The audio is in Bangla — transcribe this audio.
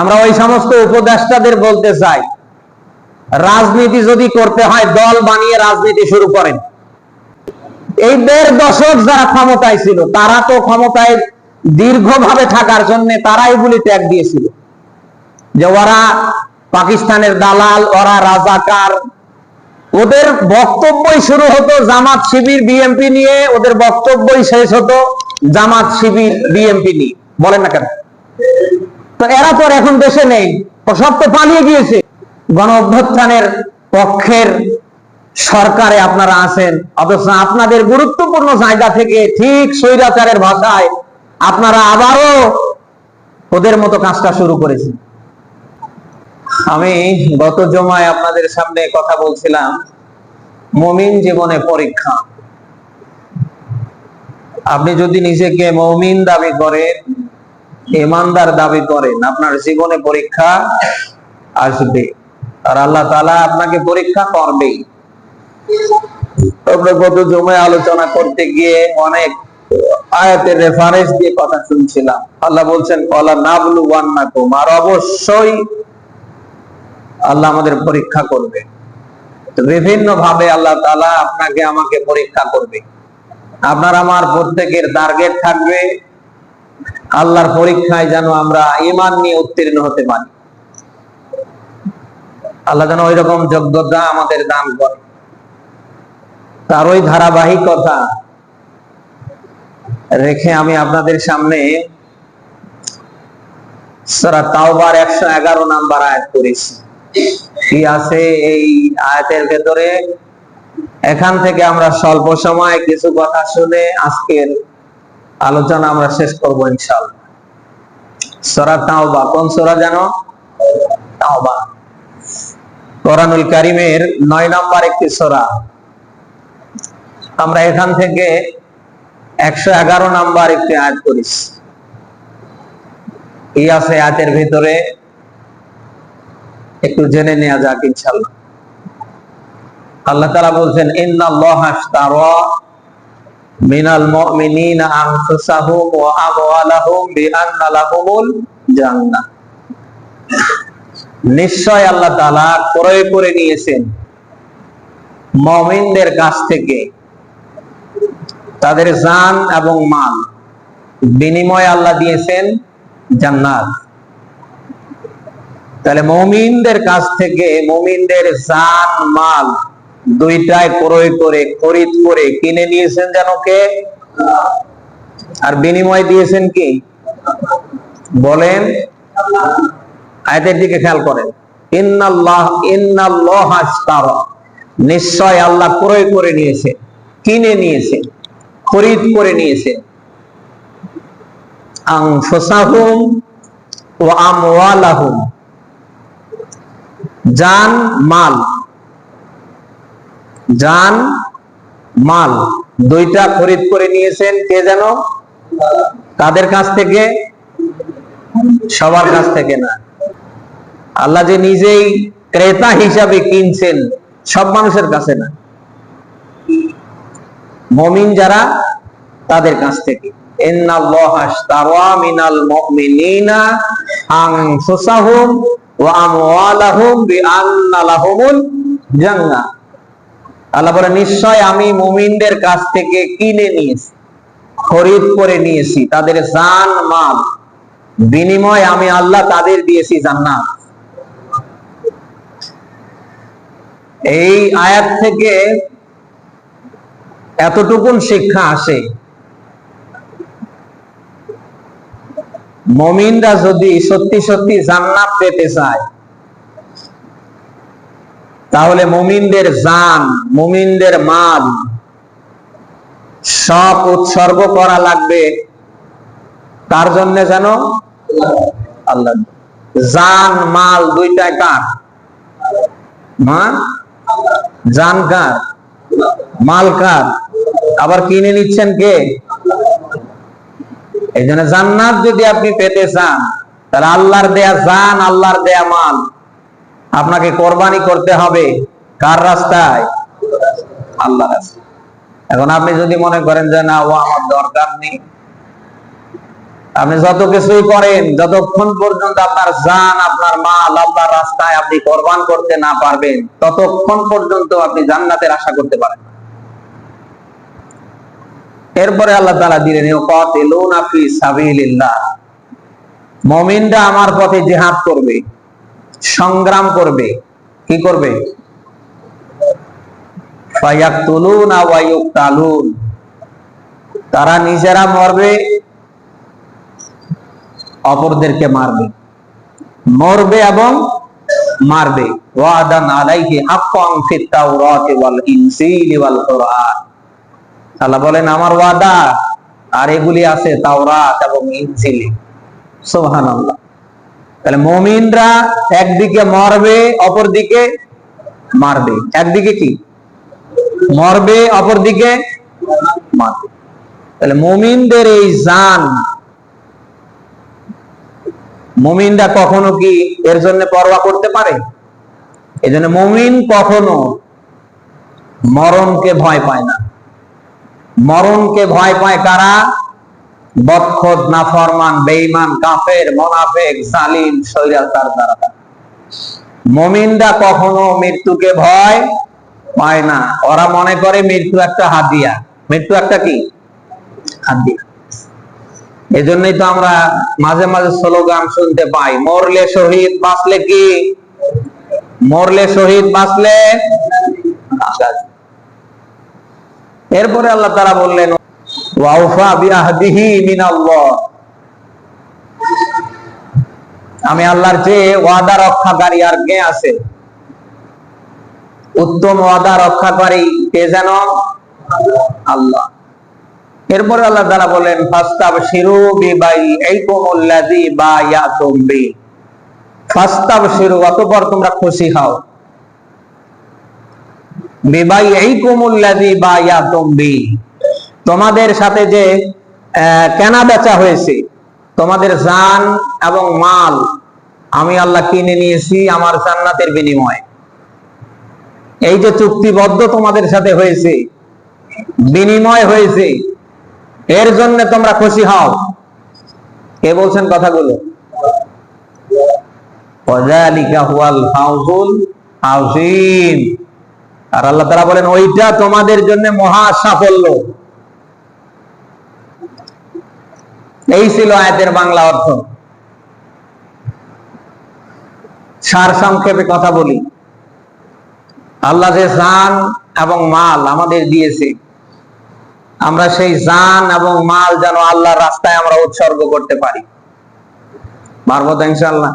আমরা ওই সমস্ত উপদেষ্টাদের বলতে চাই, রাজনীতি যদি করতে হয়, দল বানিয়ে রাজনীতি শুরু করেন। এই দেড় দশক যারা ক্ষমতায় ছিল, তারা তো ক্ষমতায় দীর্ঘভাবে থাকার জন্য তারা এগুলি ত্যাগ দিয়েছিল। যে ওরা পাকিস্তানের দালাল, ওরা রাজাকার। ওদের বক্তব্যই শুরু হতো জামাত শিবির, বিএমপি নিয়ে। ওদের বক্তব্যই শেষ হতো জামাত শিবির, বিএমপি নিয়ে। বলেন না কেন? তো এরা তো এখন দেশে নেই। সব তো পালিয়ে গিয়েছে। গণ অভ্যুত্থানের পক্ষের সরকারে আপনারা আছেন। অথচ আপনাদের গুরুত্বপূর্ণ জায়গা থেকে ঠিক স্বৈরাচারের ভাষায় আপনারা আবারও ওদের মতো কাজটা শুরু করেছেন। আমি গত জমায় আপনাদের সামনে কথা বলছিলাম, মমিন জীবনে পরীক্ষা। আপনি যদি নিজেকে মমিন দাবি করেন ইমানদার দাবি করেন, আপনার জীবনে পরীক্ষা আসবে। আর আল্লাহ তাআলা আপনাকে পরীক্ষা আমরা গত জমায় আলোচনা করতে গিয়ে অনেক আয়াতের রেফারেন্স দিয়ে কথা শুনছিলাম। আল্লাহ বলছেন, কলা নাবলু ওয়ান্নাকুম আর অবশ্যই আল্লাহ আমাদের পরীক্ষা করবে। বিভিন্ন ভাবে আল্লাহ তালা আপনাকে আমাকে পরীক্ষা করবে। আপনার আমার প্রত্যেকের টার্গেট থাকবে আল্লাহর পরীক্ষায় যেন আমরা ইমান নিয়ে উত্তীর্ণ হতে পারি। আল্লাহ যেন ওই রকম যোগ্যতা আমাদের দান করে। তার ওই ধারাবাহিকতা রেখে আমি আপনাদের সামনে তাওবার একশো এগারো নাম্বার আয়াত করেছি কি আছে এই আয়াতের ভেতরে? এখান থেকে আমরা স্বল্প সময় কিছু কথা শুনে আজকের আলোচনা আমরা শেষ করব ইনশাআল্লাহ। কোন জানো? তাওবা। কোরআনুল কারিমের নয় নম্বর একটি আমরা এখান থেকে একশো এগারো নাম্বার একটি আয়াত করেছি এই আছে আয়াতের ভিতরে একটু জেনে নেওয়া যাক ইনশাল্লাহ আল্লাহ তাআলা বলছেন, ইন্নাল্লাহ আশতারা মিনাল মুমিনিনা আনফুসাহুম ওয়া আমওয়ালাহুম বিআন্না লাহুমুল নিশ্চয় আল্লাহ তাআলা ক্রয় করে নিয়েছেন মুমিনদের কাছ থেকে। তাদের জান এবং মাল বিনিময় আল্লাহ দিয়েছেন জান্নাত। তাহলে মমিনদের কাছ থেকে মমিনদের জান, মাল দুইটাই ক্রয় করে, খরিদ করে কিনে নিয়েছেন যেন কে? আর বিনিময় দিয়েছেন কি? বলেন, আয়াতের দিকে খেয়াল করেন। ইন্নাল্লাহ ইন্নাল্লাহ নিশ্চয় আল্লাহ ক্রয় করে নিয়েছে, কিনে নিয়েছে, খরিদ করে নিয়েছে। আনফুসাহুম ওয়া আমওয়ালাহুম। জান, মাল। জান, মাল দুইটা খরিদ করে নিয়েছেন কে যেন? কাদের কাছ থেকে? সবার কাছ থেকে না। আল্লাহ যে নিজেই ক্রেতা হিসাবে কিনছেন, সব মানুষের কাছে না। মমিন যারা, তাদের কাছ থেকে। জান্নাহ। আল্লাহ বলে, নিশ্চয় আমি মুমিনদের কাছ থেকে কিনে নিয়েছি, খরিদ করে নিয়েছি, তাদের জান, মাল। বিনিময় আমি আল্লাহ তাদের দিয়েছি জান্নাত। এই আয়াত থেকে এতটুকুন শিক্ষা আসে। মমিনরা যদি সত্যি সত্যি জান্নাত পেতে চায় তাহলে মুমিনদের জান, মুমিনদের মাল, সব উৎসর্গ করা লাগবে কার জন্য যেন? আল্লাহ। জান, মাল দুইটাই কার? মা জান কার? মাল কার? আবার কিনে নিচ্ছেন কে? এই জন্য জান্নাত যদি আপনি পেতে চান, তাহলে আল্লাহর দেয়া জান, আল্লাহর দেয়া মাল। আপনাকে কোরবানি করতে হবে। কার রাস্তায়? আল্লাহ এখন আপনি যদি মনে করেন যে, না, ও আমার দরকার নেই। আপনি যত কিছুই করেন, যতক্ষণ পর্যন্ত আপনার জান, আপনার মাল, আল্লাহর রাস্তায় আপনি কোরবান করতে না পারবেন, ততক্ষণ পর্যন্ত আপনি জান্নাতের আশা করতে পারেন। এরপরে আল্লাহ তাআলা দিলেন, ইউকাতিলুনা ফি সাবিলিল্লাহ। মুমিনরা আমার পথে জিহাদ করবে। সংগ্রাম করবে। কি করবে? তারা নিজেরা মরবে, অপরদেরকে মারবে। মরবে এবং মারবে। আল্লাহ বলেন, আমার ওয়াদা, আর এগুলি আছে তাওরাত এবং ইনজিলে। সুবহানাল্লাহ। তাহলে মুমিনরা একদিকে মরবে, অপরদিকে মারবে। একদিকে কি? মরবে, অপরদিকে মারবে। তাহলে মুমিনদের এই জান, মুমিনরা কখনো কি এর জন্য পরোয়া করতে পারে? এই জন্য মুমিন কখনো মরণকে ভয় পায় না। মরণকে ভয় পায় কারা? বৎখত নাফরমান, বেঈমান, কাফের, মোনাফেক, জালিম শৈরাচার দ্বারা। মুমিনরা কখনো মৃত্যুকে ভয় পায় না। ওরা মনে করে মৃত্যু একটা হাদিয়া। মৃত্যু একটা কি? হাদিয়া। এজন্যই তো আমরা মাঝে মাঝে স্লোগান শুনতে পাই, মরলে শহীদ, বাঁচলে কি? মরলে শহীদ, বাঁচলে এরপরে আল্লাহ তারা বললেন আমি আল্লাহর চেয়ে ওয়াদা রক্ষাকারী আর কে আছে? উত্তম ওয়াদা রক্ষাকারী কে যেন? আল্লাহ। এরপরে আল্লাহ তারা বলেন ফাস্তাব শিরু বিবাই এই কোমল্লাদি বা। ইয়া তুমি ফাস্তাব শিরু অতপর তোমরা খুশি হও। বিবাই এই কোমল্লাদি বা। ইয়া তুমি তোমাদের সাথে যে কেনা বেচা হয়েছে, তোমাদের জান এবং মাল, আমি আল্লাহ কিনে নিয়েছি আমার জান্নাতের বিনিময়ে। এই যে চুক্তিবদ্ধ তোমাদের সাথে হয়েছে, বিনিময় হয়েছে, এর জন্য তোমরা খুশি হও। কে বলছেন কথাগুলো? আর আল্লাহ তারা বলেন, ওইটা তোমাদের জন্য মহা সাফল্য। এই ছিল আয়াতের বাংলা অর্থ। সার সংক্ষেপে কথা বলি। আল্লাহ যে জান এবং মাল আমাদের দিয়েছে, আমরা সেই জান এবং মাল যেন আল্লাহর রাস্তায় আমরা উৎসর্গ করতে পারি। পারব তো ইনশাল্লাহ